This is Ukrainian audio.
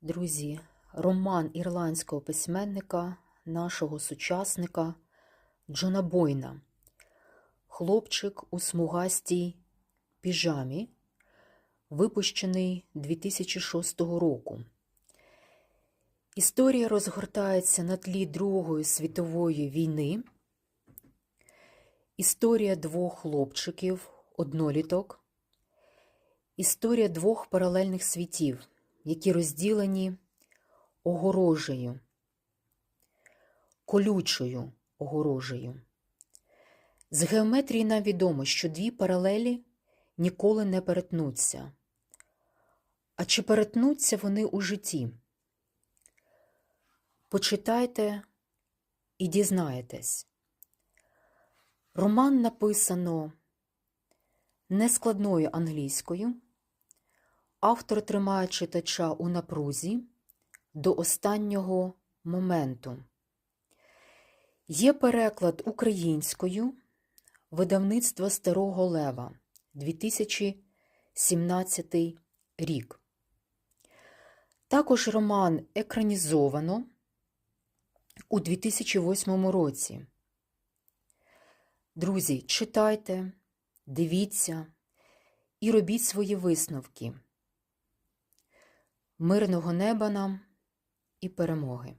Друзі, роман ірландського письменника, нашого сучасника Джона Бойна. Хлопчик у смугастій піжамі, випущений 2006 року. Історія розгортається на тлі Другої світової війни. Історія двох хлопчиків, одноліток. Історія двох паралельних світів, які розділені огорожею, колючою огорожею. З геометрії нам відомо, що дві паралелі ніколи не перетнуться. А чи перетнуться вони у житті? Почитайте і дізнаєтесь. Роман написано нескладною англійською. Автор тримає читача у напрузі до останнього моменту. Є переклад українською видавництва Старого Лева 2017 рік. Також роман екранізовано у 2008 році. Друзі, читайте, дивіться і робіть свої висновки. Мирного неба нам і перемоги!